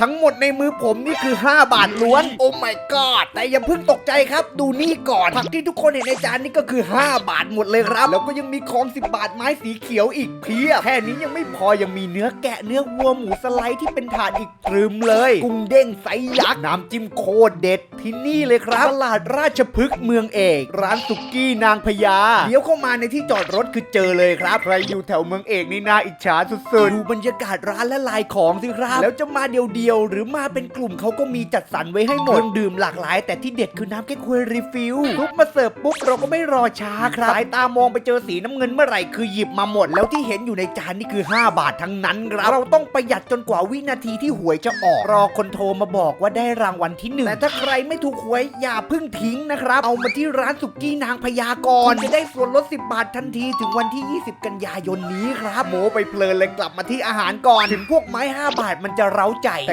ทั้งหมดในมือผมนี่คือ 5 บาทล้วน โอ้ my god แต่อย่าเพิ่งตกใจครับ ดูนี่ก่อนผักที่ทุกคนเห็นในจานนี่ก็คือ 5 บาทหมดเลยครับ แล้วก็ยังมีของ 10 บาทไม้สีเขียวอีกเพียบแค่นี้ยังไม่พอยังมีเนื้อแกะเนื้อวัวหมูสไลด์ที่เป็นถาดอีกตรึมเลย กุ้งเด้งไซส์ยักษ์น้ำจิ้มโคตรเด็ดที่นี่เลยครับตลาดราชพฤกษ์เมืองเอก ร้านสุกี้นางพญาเลี้ยวเข้ามาในที่จอดรถคือเจอเลยครับใครอยู่แถวเมืองเอกนี่น่าอิจฉาสุดๆดูบรรยากาศร้านและลายของสิครับ แล้วจะมาเดียวดีๆหรือมาเป็นกลุ่มเขาก็มีจัดสรรไว้ให้หมดเครื่องดื่มหลากหลาย แต่ที่เด็ดคือน้ำแก้ควยรีฟิลทุบมาเสิร์ฟปุ๊บเราก็ไม่รอช้าครับสายตามองไปเจอสีน้ำเงินเมื่อไหร่คือหยิบมาหมด แล้วที่เห็นอยู่ในจานนี่คือ 5 บาททั้งนั้นครับเราต้องประหยัดจนกว่าวินาทีที่หวยจะออก รอคนโทรมาบอกว่าได้รางวัลที่หนึ่งแต่ถ้าใครไม่ถูกหวยอย่าเพิ่งทิ้งนะครับ เอามาที่ร้านสุกี้นางพญากรจะได้ส่วนลด 10 บาททันทีถึงวันที่ 20 กันยายนนี้ครับโมไปเพลินเลยกลับมาที่อาหารก่อน ถึงพวกไม้ 5 บาทมันจะเร้าใจแต่